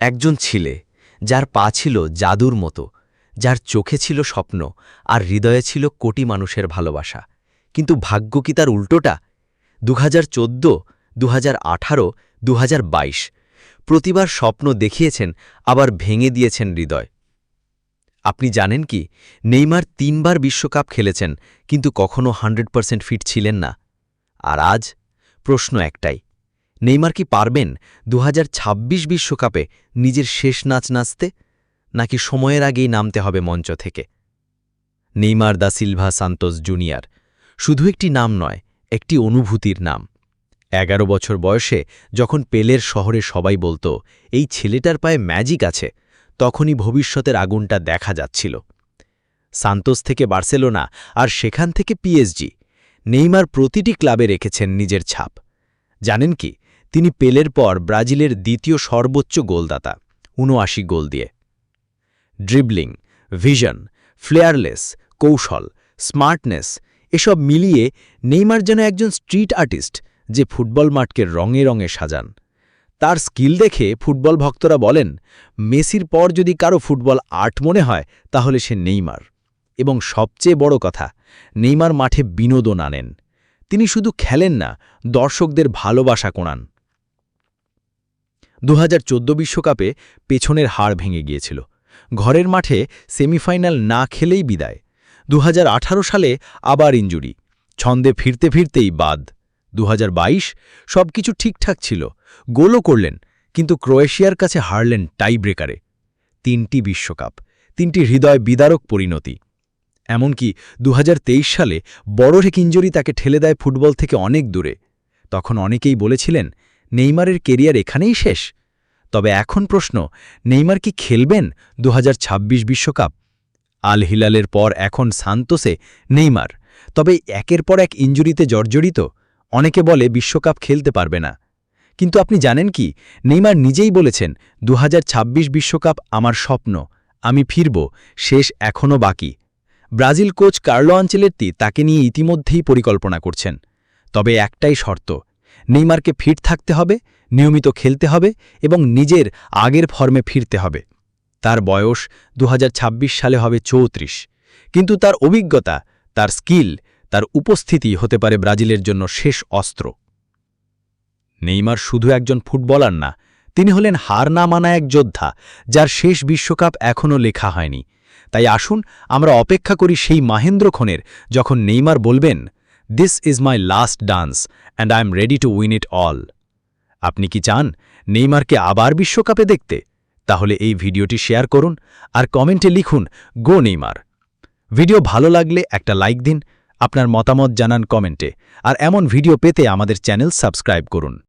একজন ছিলে, যার পা ছিল জাদুর মতো, যার চোখে ছিল স্বপ্ন আর হৃদয়ে ছিল কোটি মানুষের ভালোবাসা। কিন্তু ভাগ্য কি তার উল্টোটা? দু হাজার চোদ্দ দু হাজার আঠারো দু হাজার বাইশ। প্রতিবার স্বপ্ন দেখিয়েছেন, আবার ভেঙে দিয়েছেন হৃদয়। আপনি জানেন কি, নেইমার তিনবার বিশ্বকাপ খেলেছেন, কিন্তু কখনো হান্ড্রেড ফিট ছিলেন না। আর আজ প্রশ্ন একটাই নেইমার কি পারবেন দু বিশ্বকাপে নিজের শেষ নাচ নাচতে? নাকি সময়ের আগেই নামতে হবে মঞ্চ থেকে? Neymar da Silva Santos junior. শুধু একটি নাম নয়, একটি অনুভূতির নাম। এগারো বছর বয়সে যখন পেলের শহরে সবাই বলতো, এই ছেলেটার পায়ে ম্যাজিক আছে। তখনই ভবিষ্যতের আগুনটা দেখা যাচ্ছিল। সান্তোস থেকে বার্সেলোনা আর সেখান থেকে পিএসজি নেইমার প্রতিটি ক্লাবে রেখেছেন নিজের ছাপ। জানেন কি তিনি পেলের পর ব্রাজিলের দ্বিতীয় সর্বোচ্চ গোলদাতা উনআশি গোল দিয়ে। ড্রিবলিং, ভিশন, ফ্লেয়ারলেস, কৌশল, স্মার্টনেস, এসব মিলিয়ে নেইমার যেন একজন স্ট্রিট আর্টিস্ট যে ফুটবল মাঠকে রঙে রঙে সাজান। তার স্কিল দেখে ফুটবল ভক্তরা বলেন, মেসির পর যদি কারও ফুটবল আর্ট মনে হয়, তাহলে সে নেইমার। এবং সবচেয়ে বড় কথা, নেইমার মাঠে বিনোদন আনেন। তিনি শুধু খেলেন না, দর্শকদের ভালোবাসা কোণান। দু বিশ্বকাপে পেছনের হাড় ভেঙে গিয়েছিল। ঘরের মাঠে সেমিফাইনাল না খেলেই বিদায়। দু হাজার আঠারো সালে আবার ইঞ্জুরি ছন্দে ফিরতে ফিরতেই বাদ। দু হাজার বাইশ সব কিছু ঠিকঠাক ছিল। গোলও করলেন, কিন্তু ক্রোয়েশিয়ার কাছে হারলেন টাই ব্রেকারে তিনটি বিশ্বকাপ, তিনটি হৃদয় বিদারক পরিণতি। এমনকি দু হাজার তেইশ সালে বড় এক ইঞ্জুরি তাকে ঠেলে দেয় ফুটবল থেকে অনেক দূরে। তখন অনেকেই বলেছিলেন নেইমারের কেরিয়ার এখানেই শেষ? তবে এখন প্রশ্ন, নেইমার কি খেলবেন দু বিশ্বকাপ? আল হিলালের পর এখন সান্তোসে নেইমার। তবে একের পর এক ইঞ্জুরিতে জর্জরিত, অনেকে বলে বিশ্বকাপ খেলতে পারবে না। কিন্তু আপনি জানেন কি, নেইমার নিজেই বলেছেন দু বিশ্বকাপ আমার স্বপ্ন, আমি ফিরব, শেষ এখনও বাকি। ব্রাজিল কোচ কার্লো আঞ্চেলেত্তি তাকে নিয়ে ইতিমধ্যেই পরিকল্পনা করছেন। তবে একটাই শর্ত নেইমারকে ফিট থাকতে হবে, নিয়মিত খেলতে হবে এবং নিজের আগের ফর্মে ফিরতে হবে। তার বয়স দু হাজার ছাব্বিশ সালে হবে চৌত্রিশ। কিন্তু তার অভিজ্ঞতা, তার স্কিল, তার উপস্থিতি হতে পারে ব্রাজিলের জন্য শেষ অস্ত্র। নেইমার শুধু একজন ফুটবলার না, তিনি হলেন হার না মানা এক যোদ্ধা, যার শেষ বিশ্বকাপ এখনও লেখা হয়নি। তাই আসুন আমরা অপেক্ষা করি সেই মাহেন্দ্রক্ষণের যখন নেইমার বলবেন this is my last dance and I am ready to win it all আপনি কি চান নেইমারকে আবার বিশ্বকাপে দেখতে? তাহলে এই ভিডিওটি শেয়ার করুন আর কমেন্টে লিখুন, গো নেইমার। ভিডিও ভালো লাগলে একটা লাইক দিন, আপনার মতামত জানান কমেন্টে, আর এমন ভিডিও পেতে আমাদের চ্যানেল সাবস্ক্রাইব করুন।